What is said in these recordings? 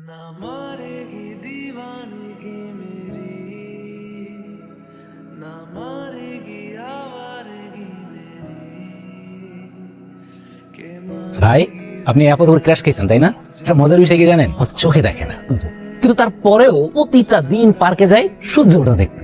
ना मारेगी दीवानगी मेरी ना मारेगी आवारगी मेरी के ভাই আপনি এয়ারপোর্ট করে ক্র্যাশ খেয়েছেন তাই না এটা মজার বিষয় কি জানেন ও চোখে দেখে না কিন্তু কিন্তু তারপরেও প্রতিটা দিন পার্কে যায় সূর্য ওঠা দেখবে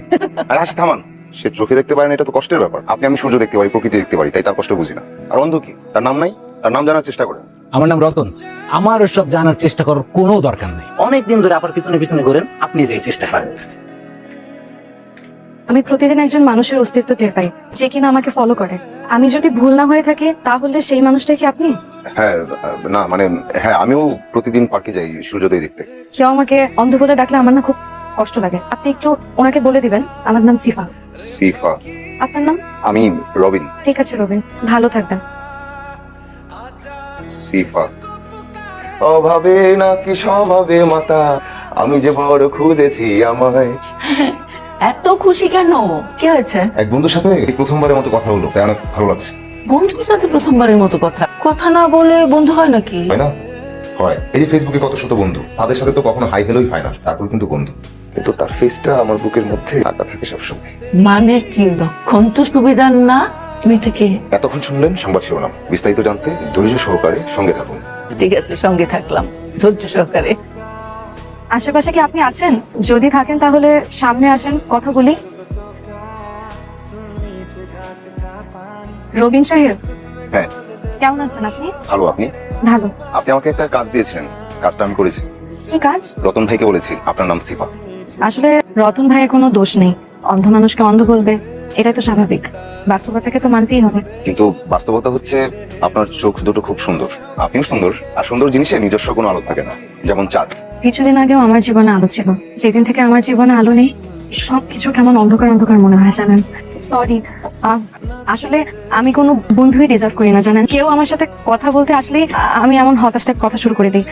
আর হাসি থামান সে চোখে দেখতে পারে না এটা তো কষ্টের ব্যাপার আপনি আমি সূর্য দেখতে পারি প্রকৃতি দেখতে পারি তাই তার কষ্ট বুঝি না আর অন্ধ কি তার নাম নাই তার নাম জানার চেষ্টা করেন আমার নাম রতন আমার সব জানার চেষ্টা করার কোনো দরকার নেই। অনেক দিন ধরে আপনার পিছনে পিছনে ঘুরেন আপনি যে চেষ্টা করেন। আমি প্রতিদিন একজন মানুষের অস্তিত্ব টের পাই যে কিনা আমাকে ফলো করে। আমি যদি ভুল না হয়ে থাকি তাহলে সেই মানুষটা কি আপনি? হ্যাঁ না মানে হ্যাঁ আমিও প্রতিদিন পার্কে যাই সূর্যোদয় দেখতে। কেউ আমাকে অন্ধ বলে ডাকলে আমার না খুব কষ্ট লাগে। আপনি একটু ওনাকে বলে দিবেন আমার নাম সিফা। সিফা। আপনার নাম? আমি রবিন। ঠিক আছে রবিন ভালো থাকবেন। সিফা। অভাবে নাকি স্বভাবে মাতা? আমি যে বড় খুঁজেছি আমায়। এত খুশি কেন? কি হয়েছে? এক বন্ধুর সাথে এই প্রথমবারের মতো কথা হলো তাই অনেক ভালো লাগছে। বন্ধুর সাথে প্রথমবারের মতো কথা? কথা না বলে বন্ধু হয় নাকি? হয় না? হয়। এই যে ফেসবুকে কত শত বন্ধু তাদের সাথে তো কখনো হাই হেলোই হয় না তারপর কিন্তু বন্ধু। কিন্তু তার ফেসটা আমার বুকের মধ্যে আঁকা থাকে সবসময়। মানে কি লক্ষণ তো সুবিধার না? তুমি থেকে এতক্ষণ শুনলেন সংবাদ শিরোনাম। বিস্তারিত জানতে ধৈর্য সহকারে সঙ্গে থাকুন। ঠিক আছে সঙ্গে থাকলাম। ধৈর্য সহকারে। আশেপাশে কি আপনি আছেন? যদি থাকেন তাহলে সামনে আসেন কথা বলি। রবিন সাহেব হ্যাঁ। কেমন আছেন আপনি? ভালো আপনি? ভালো। আপনি আমাকে একটা কাজ দিয়েছিলেন। কাজটা আমি করেছি। কি কাজ? রতন ভাইকে বলেছি আপনার নাম সিফা। আসলে রতন ভাইয়ের কোনো দোষ নেই। অন্ধ মানুষকে অন্ধ বলবে। এটাই তো স্বাভাবিক। বাস্তবতাকে তো মানতেই হবে। কিন্তু বাস্তবতা হচ্ছে আপনার চোখ দুটো খুব সুন্দর। আপনিও সুন্দর আর সুন্দর জিনিসে নিজস্ব কোনো আলো থাকে না যেমন চাঁদ। কিছুদিন আগেও আমার জীবনে আলো ছিল। যেদিন থেকে আমার জীবনে আলো নেই সবকিছু কেমন অন্ধকার অন্ধকার মনে হয় জানেন। সরি আসলে আমি কোনো বন্ধুই ডিজার্ভ করি না জানেন। কেউ আমার সাথে কথা বলতে আসলেই আমি এমন হতাশটা কথা শুরু করে দিই।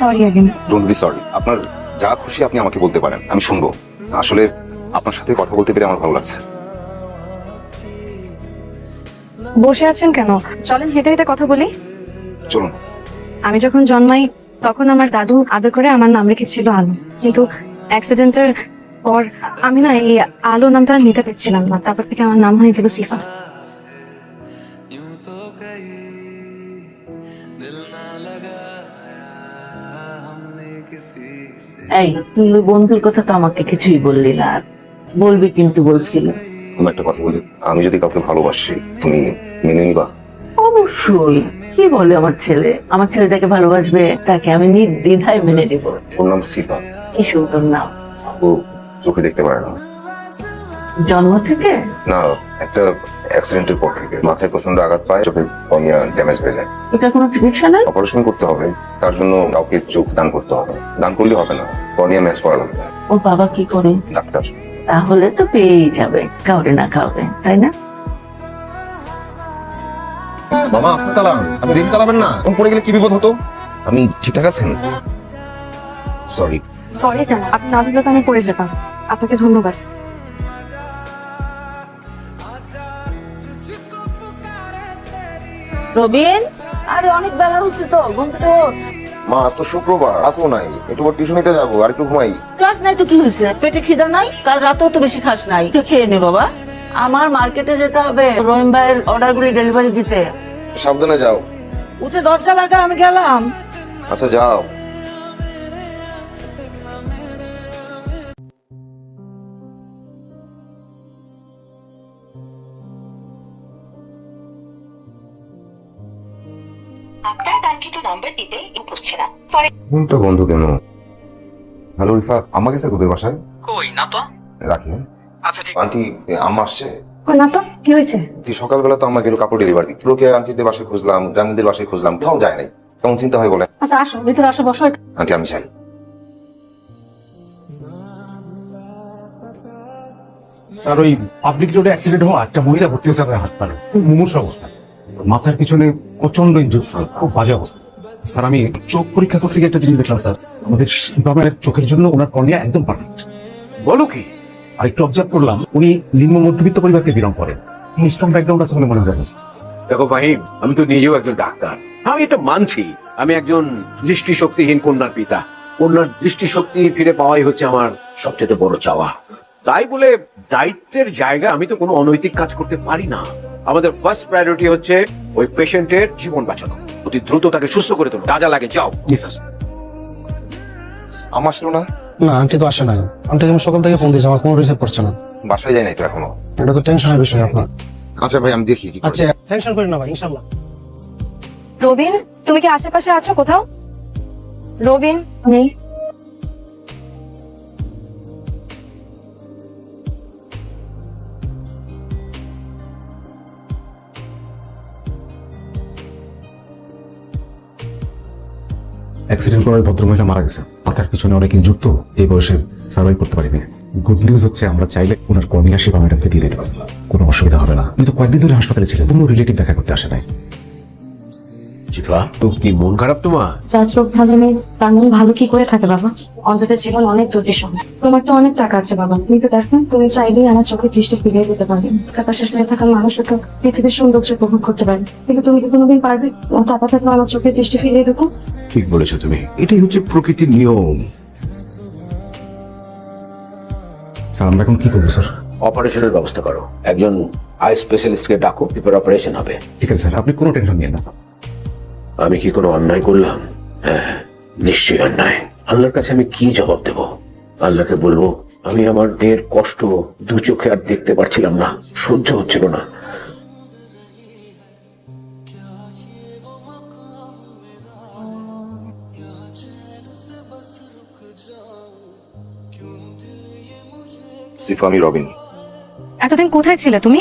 Sorry again don't be sorry আপনার যা খুশি আপনি আমাকে বলতে পারেন আমি শুনব। আসলে আপনার সাথে কথা বলতে পেরে আমার ভালো লাগছে। বসে আছেন কেন? চলেন হেঁটে হেঁটে কথা বলি। চলুন। আমি যখন জন্মাই তখন আমার দাদু আদর করে আমার নাম রেখেছিল আলো। কিন্তু অ্যাক্সিডেন্টের পর আমি না এই আলো নামটা নিতে পারছিলাম না। তারপর থেকে আমার নাম হয়ে গেল সিফা। এই তুই ওই বন্ধুর কথা তো আমাকে কিছুই বললি না। বলবি কিন্তু বলছিলাম আমি একটা কথা বলি। আমি যদি কাউকে ভালোবাসি তুমি মেনে নিবা? অবশ্যই। কি বলে আমার ছেলে? আমার ছেলে যাকে ভালোবাসবে তাকে আমি নির্দ্বিধায় মেনে নেব। ওর নাম সিফা। কি সুন্দর নাম। ও চোখে দেখতে পারে না। জন্ম থেকে? না একটা অ্যাক্সিডেন্টের পর থেকে। মাথায় প্রচণ্ড আঘাত পায় কর্নিয়া ড্যামেজ হয়ে যায়। এটা কোনো চিকিৎসা নাই? অপারেশন করতে হবে। তার জন্য কাউকে চোখ দান করতে হবে। দান করলে হবে না। কর্নিয়া ম্যাচ করা লাগবে ওর বাবা কি করে? ডাক্তার। তাহলে তো পেয়েই যাবে কাউরে না কাউরে তাই না? মামা আস্তে চালান। আপনি চালাবেন না? কোন পড়ে গেলে কি বিপদ হতো? আমি ঠিকঠাক আছেন সরি সরি কেন? আপনি না দিলে তো আমি পড়ে যেতাম। আপনাকে ধন্যবাদ। রবিন? আরে অনেক বেলা হচ্ছে তো ঘুম ওঠ। মা আজ তো শুক্রবার আসব নাই। একটু পর টিউশনিতে যাব আর একটু ঘুমাই। ক্লাস নাই তো কি হয়েছে? পেটে খিদা নাই? কাল রাতেও তো বেশি খাস নাই। একটু খেয়ে নে বাবা। আমার মার্কেটে যেতে হবে রহিম ভাইয়ের অর্ডার গুলি ডেলিভারি দিতে। সাবধানে যাও। উঠে দরজা লাগা আমি গেলাম। আচ্ছা যাও। ইনপুট হচ্ছে না পরে ফোনটা বন্ধ কেন? হ্যালো রিফা আম্মা গেছে তোদের বাসায়? কই না তো। রাখি হ্যাঁ? আচ্ছা ঠিক আন্টি আম্মা আসছে? ও না তো কি হয়েছে? তুই সকালবেলা তো আমার গেল কাপড় ডেলিভারি দিতে। লোকে আন্টিদের বাসায় খুঁজলাম জামিলদের বাসায় খুঁজলাম কোথাও যায় নাই। কেমন চিন্তা হয় বলে আচ্ছা আসো ভিতরে আসো বসো আন্টি আমি চাই স্যার ওই পাবলিক রোডে অ্যাক্সিডেন্ট হওয়া একটা মহিলা ভর্তি হয়েছে হাসপাতালে। খুব মুমূর্ষ অবস্থা। মাথার পিছনে প্রচণ্ড ইঞ্জুর খুব বাজে অবস্থা। স্যার আমি চোখ পরীক্ষা করতে গিয়ে একটা জিনিস দেখলাম স্যার। আমাদের বাবার চোখের জন্য ওনার কর্নিয়া একদম পারফেক্ট বলো কি? আর একটু অবজার্ভ করলাম উনি নিম্ন মধ্যবিত্ত পরিবারকে বিলং করেন। স্ট্রং ব্যাকগ্রাউন্ড আছে বলে মনে হয় দেখো ফাহিম আমি তো নিজেও একজন ডাক্তার। আমি এটা মানছি আমি একজন দৃষ্টিশক্তিহীন কন্যার পিতা। ওনার দৃষ্টিশক্তি ফিরে পাওয়াই হচ্ছে আমার সবচেয়ে বড় চাওয়া। তাই বলে দায়িত্বের জায়গা আমি তো কোনো অনৈতিক কাজ করতে পারি না। আমাদের ফার্স্ট প্রায়োরিটি হচ্ছে ওই পেশেন্টের জীবন বাঁচানো। অতি দ্রুত তাকে সুস্থ করে তোলো। যা লাগে যাও। স্যার। আমার ছিল না? না আন্টি তো আসে নাই। আন্টিকে আমি সকাল থেকে ফোন দিয়েছি আমার কোনো রিসিভ করছে না। বাসায় যায় নাই তো এখনও? এটা তো টেনশনের বিষয় আপনার। আচ্ছা ভাই আমি দেখি কি আচ্ছা টেনশন করেন না ভাই ইনশাল্লাহ রবিন তুমি কি আশেপাশে আছো কোথাও? রবিন নেই। অ্যাক্সিডেন্ট করার ভদ্রমহিলা মারা গেছে। মাথার পিছনে অনেক ইঞ্জুর তো, এই বয়সে সার্ভাইভ করতে পারিনি। গুড নিউজ হচ্ছে আমরা চাইলে ওনার কর্মীরা সেবা ম্যাডামকে দিয়ে দিতে পারব। কোনো অসুবিধা হবে না। কিন্তু কয়েকদিন ধরে হাসপাতালে ছিলেন, কোনো রিলেটিভ দেখা করতে আসে নাই। তো কি মন খারাপ তোমার? যার চোখ ভালো নেই তার মনে ভালো কি করে থাকে বাবা? অন্তত জীবন অনেক তোমার তো অনেক টাকা আছে বাবা। কিন্তু দেখো তুমি চাইলেই আমার চোখের দৃষ্টি ফিরিয়ে দিতে পারবে। থাকা মানুষও তো পৃথিবীর সৌন্দর্য উপভোগ করতে পারে। কিন্তু তুমি কি কোনোদিন পারবে? টাকা থাকলে আমার চোখের দৃষ্টি ফিরিয়ে দেবো ঠিক বলেছ তুমি। এটাই হচ্ছে প্রকৃতির নিয়ম। স্যার আমরা এখন কি করব স্যার? অপারেশনের ব্যবস্থা করো। একজন আই স্পেশালিস্টকে ডাকো পেপার অপারেশন হবে। ঠিক আছে স্যার আপনি কোনো টেনশন নিয়ে না। আমি কি কোনো অন্যায় করলাম? হ্যাঁ নিশ্চয়ই অন্যায়। আল্লাহর কাছে আমি কি জবাব দেব? আল্লাহকে বলব আমি আমার মেয়ের কষ্ট দু চোখে আর দেখতে পারছিলাম না সহ্য হচ্ছিল না। সিফা আমি রবিন। এতদিন কোথায় ছিলে তুমি?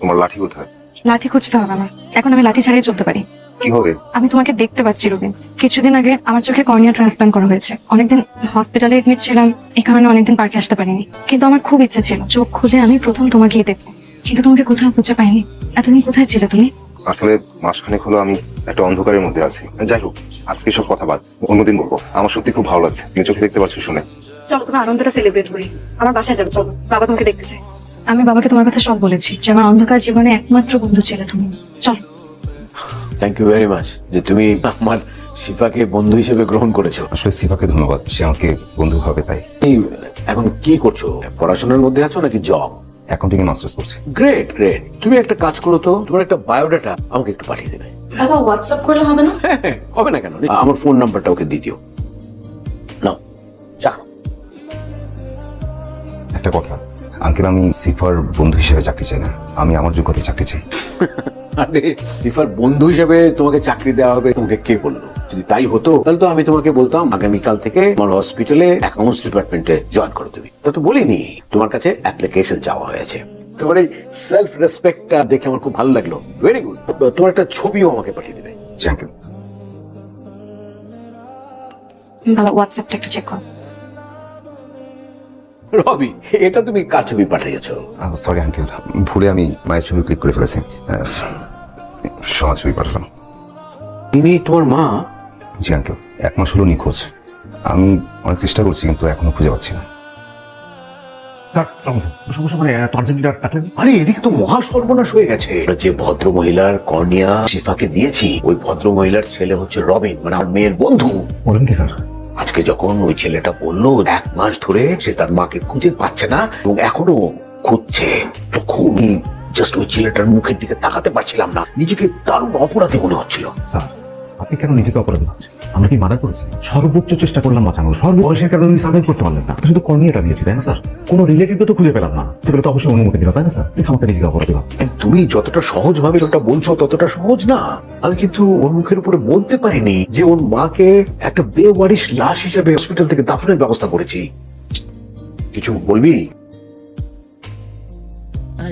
তোমার লাঠি কোথায়? লাঠি খুঁজতে হবে না এখন আমি লাঠি ছাড়িয়ে চলতে পারি। কি হবে? আমি তোমাকে দেখতে পাচ্ছি রবিন কিছুদিন আগে আমার চোখে কর্নিয়া ট্রান্সপ্লান্ট করা হয়েছে। অনেকদিন হসপিটালে এডমিট ছিলাম এই কারণে অনেকদিন পার্কে আসতে পারিনি। কিন্তু আমার খুব ইচ্ছে ছিল চোখ খুলে আমি প্রথম তোমাকেই দেখব। কিন্তু তোমাকে কোথাও খুঁজে পাইনি। এতদিন কোথায় ছিলে তুমি? আসলে মাসখানেক হলো আমি একটা অন্ধকারের মধ্যে আছি। যাই হোক আজকে সব কথা বাদ অন্যদিন বলব। আমার সত্যি খুব ভালো লাগছে। তুমি চোখে দেখতে পাচ্ছ শুনে। চলো তোমার আনন্দটা সেলিব্রেট করি। আমার বাসায় যাব চলো। বাবা তোমাকে দেখতে চাই আমি বাবাকে তোমার কথা সব বলেছি যে আমার অন্ধকার জীবনে একমাত্র বন্ধু ছিলে তুমি। চলো। থ্যাংক ইউ ভেরি মাচ যে তুমি আমার শিফাকে বন্ধু হিসেবে গ্রহণ করেছ। আসলে সিফাকে ধন্যবাদ। সে আমাকে বন্ধু ভাবে তাই। এখন কি করছ? পড়াশোনার মধ্যে আছো নাকি জব অ্যাকাউন্টিং এ মাস্টার্স করছি। গ্রেট গ্রেট তুমি একটা কাজ করো তো তোমার একটা বায়োডাটা আমাকে একটু পাঠিয়ে দেবে। বাবা হোয়াটসঅ্যাপ করলে হবে না? হ্যাঁ, হবে না কেন? আমার ফোন নাম্বারটা ওকে দিয়ে দিও। নাও চা একটা কথা আঙ্কেল আমি সিফার বন্ধু হিসেবে চাকরি চাই না। আমি আমার যোগ্যতায় চাকরি চাই। আরে সিফার বন্ধু হিসেবে তোমাকে চাকরি দেওয়া হবে তোমাকে কে বলল? যদি তাই হতো তাহলে তো আমি তোমাকে বলতাম আগামীকাল থেকে আমার হসপিটালে অ্যাকাউন্টস ডিপার্টমেন্টে জয়েন করো তুমি। তা তো বলিনি তোমার কাছে অ্যাপ্লিকেশন চাওয়া হয়েছে। তোমার এই সেলফ রেসপেক্টটা দেখে আমার খুব ভালো লাগল। ভেরি গুড তোমার একটা ছবিও আমাকে পাঠিয়ে দেবে। জি আঙ্কেল বাবা হোয়াটসঅ্যাপটা একটু চেক করো। রবি এটা তুমি কার ছবি পাঠিয়েছো? সরি আঙ্কেল ভুলে আমি মায়ের ছবি ক্লিক করে ফেলেছি। সোনা ছবি পাঠালাম ইনি তোমার মা? জি আঙ্কেল এক মাস হলো নিখোঁজ। আমি অনেক চেষ্টা করছি কিন্তু এখনও খুঁজে পাচ্ছি না। মানে আরে এদিকে তো মহা সর্বনাশ হয়ে গেছে। যে ভদ্র মহিলার কর্নিয়া শিফাকে দিয়েছি ওই ভদ্র মহিলার ছেলে হচ্ছে রবিন মানে আমার মেয়ের বন্ধু। বলেন কি স্যার? আজকে যখন ওই ছেলেটা বলল এক মাস ধরে সে তার মাকে খুঁজে পাচ্ছে না এবং এখনও খুঁজছে। তখন জাস্ট ওই ছেলেটার মুখের দিকে তাকাতে পারছিলাম না। নিজেকে দারুণ অপরাধী মনে হচ্ছিল। স্যার আপনি কেন নিজেকে অপরাধ ভাবছেন? আমরা কি মানা করেছি? সর্বোচ্চ চেষ্টা করলাম বাঁচানোর। সর্ববয়সের কারণে আমি সার্ভাইভ করতে পারলেন না। শুধু কর্নিয়াটা দিয়েছি তাই না স্যার? কোনো রিলেটিভ তো খুঁজে পেলাম না। সেগুলো তো অবশ্যই অনুমতি দিলাম তাই না স্যার? আমাকে নিজেকে অপরাধী ভাব তুমি যতটা সহজ ভাবে ওটা বলছো ততটা সহজ না। আমি কিন্তু ওর মুখের উপরে বলতে পারিনি যে ওর মাকে একটা বেওয়ারিশ লাশ হিসেবে হসপিটাল থেকে দাফনের ব্যবস্থা করেছি। কিছু বলবি?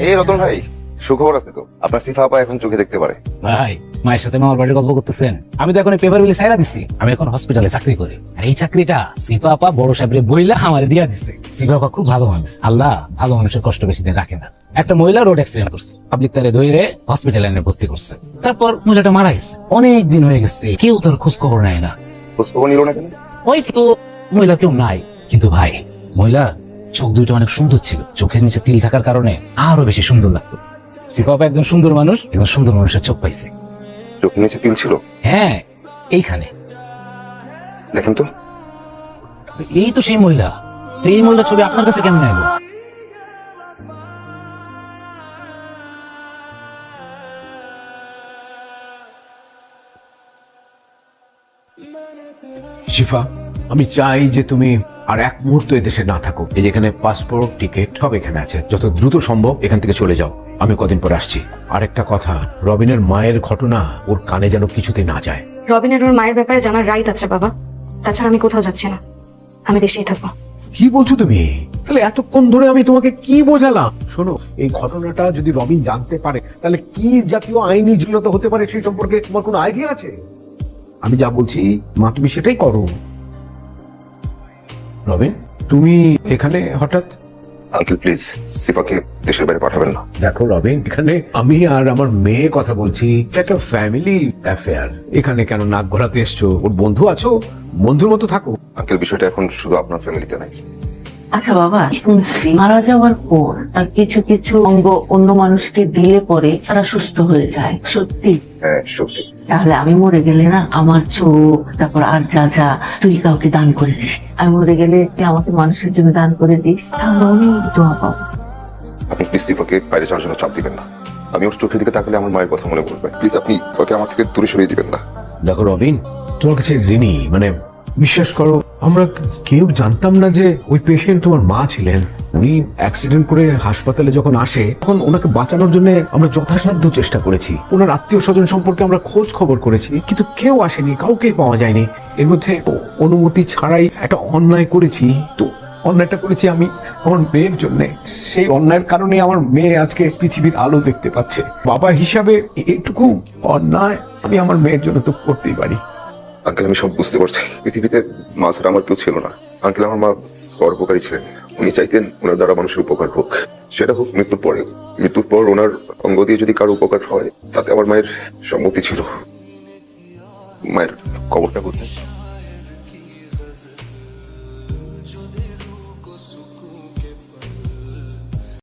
এই রতন ভাই সুখবর আছে তো? আপনার সিফা আপা এখন চোখে দেখতে পারে। ভাই মায়ের সাথে মামার বাড়ির গল্প করতেছেন। আমি তো এখন পেপার বিলি সাইরা দিছি। আমি এখন হসপিটালে চাকরি করি। আর এই চাকরিটা সিফা আপা বড় সাহেবরে বইলা আমারে দিয়া দিছে। সিফা আপা খুব ভালো মানুষ। আল্লাহ ভালো মানুষের কষ্ট বেশি দিন রাখে না। একটা মহিলা রোড অ্যাক্সিডেন্ট করছে। পাবলিক তারে ধরে হসপিটালে এনে ভর্তি করছে। তারপর মহিলাটা মারা গেছে। অনেক দিন হয়ে গেছে। কেউ তার খোঁজ খবর নেয় না। খোঁজখবর নিল না কেন? ওই তো মহিলা কেউ নাই। কিন্তু ভাই মহিলা চোখ দুইটা অনেক সুন্দর ছিল। চোখের নিচে তিল থাকার কারণে আরও বেশি সুন্দর লাগতো। সিফাপা একজন সুন্দর মানুষ। একজন সুন্দর মানুষের চোখ পাইছে। চোখের নিচে তিল ছিল? হ্যাঁ এইখানে। দেখেন তো। এই তো সেই মহিলা। এই মহিলা ছবি আপনার কাছে কেমন এলো? শিফা আমি চাই যে তুমি আর এক মুহূর্ত এদেশে না থাকো। এই যেখানে পাসপোর্ট টিকিট সব এখানে আছে। যত দ্রুত সম্ভব এখান থেকে চলে যাও। আমি কদিন পর আসছি। আরেকটা কথা রবিনের মায়ের ঘটনা ওর কানে যেন কিছুতে না যায়। রবিনের ওর মায়ের ব্যাপারে জানার রাইট আছে বাবা। তাছাড়া আমি কোথাও যাচ্ছি না। আমি দেশেই থাকব। কি বলছো তুমি? তাহলে এতক্ষণ ধরে আমি তোমাকে কি বোঝালাম? শোনো এই ঘটনাটা যদি রবিন জানতে পারে তাহলে কি জাতীয় আইনি জটিলতা হতে পারে সেই সম্পর্কে তোমার কোনো আইডিয়া আছে? আমি যা বলছি মা তুমি সেটাই করো। রবিন তুমি এখানে হঠাৎ আঙ্কেল প্লিজ সিফাকে দেশের বাইরে পাঠাবেন না। দেখো রবিন এখানে আমি আর আমার মেয়ে কথা বলছি। এটা একটা ফ্যামিলি অ্যাফেয়ার এখানে কেন নাক ঘোরাতে এসছো? ওর বন্ধু আছো? বন্ধুর মতো থাকো। আঙ্কেল বিষয়টা এখন শুধু আপনার ফ্যামিলিতে নাই। আচ্ছা বাবা শুনছি মারা যাওয়ার পর তার কিছু কিছু অঙ্গ অন্য মানুষকে দিলে পরে তারা সুস্থ হয়ে যায়। সত্যি? হ্যাঁ সত্যি। তাহলে আমি মরে গেলে না আমার চোখ তারপর আর যা যা তুই কাউকে দান করে দিস। আমি মরে গেলে তুই আমাকে মানুষের জন্য দান করে দিস তাহলে অনেক দোয়া পাবো। আপনি প্লিজ সিফাকে বাইরে যাওয়ার জন্য চাপ দিবেন না। আমি ওর চোখের দিকে তাকালে আমার মায়ের কথা মনে পড়বে। প্লিজ আপনি ওকে আমার থেকে দূরে সরিয়ে দিবেন না। দেখো রবিন তোমার কাছে ঋণী মানে বিশ্বাস করো, আমরা কেউ জানতাম না যে ওই পেশেন্ট তোমার মা ছিলেন। উনি অ্যাক্সিডেন্ট করে হাসপাতালে যখন আসে, তখন ওনাকে বাঁচানোর জন্য আমরা যথাসাধ্য চেষ্টা করেছি। ওনার আত্মীয় স্বজন সম্পর্কে আমরা খোঁজ খবর করেছি, কিন্তু কেউ আসেনি কাউকে পাওয়া যায়নি। এর মধ্যে অনুমতি ছাড়াই একটা অন্যায় করেছি। তো অন্যায়টা করেছি আমি আমার মেয়ের জন্য। সেই অন্যায়ের কারণে আমার মেয়ে আজকে পৃথিবীর আলো দেখতে পাচ্ছে। বাবা হিসাবে এটুকু অন্যায় আমি আমার মেয়ের জন্য তো করতেই পারি। আঙ্কেল, আমি সব বুঝতে পারছি। পৃথিবীতে মা ছাড়া আমার কেউ ছিল না। আঙ্কেল আমার মা বড় উপকারী ছিলেন। উনি চাইতেন ওনার দ্বারা মানুষের উপকার হোক। সেটা হোক মৃত্যুর পরে। মৃত্যুর পর ওনার অঙ্গ দিয়ে যদি কারও উপকার হয়, তাতে আমার মায়ের সম্মতি ছিল। মায়ের কবরটা করতে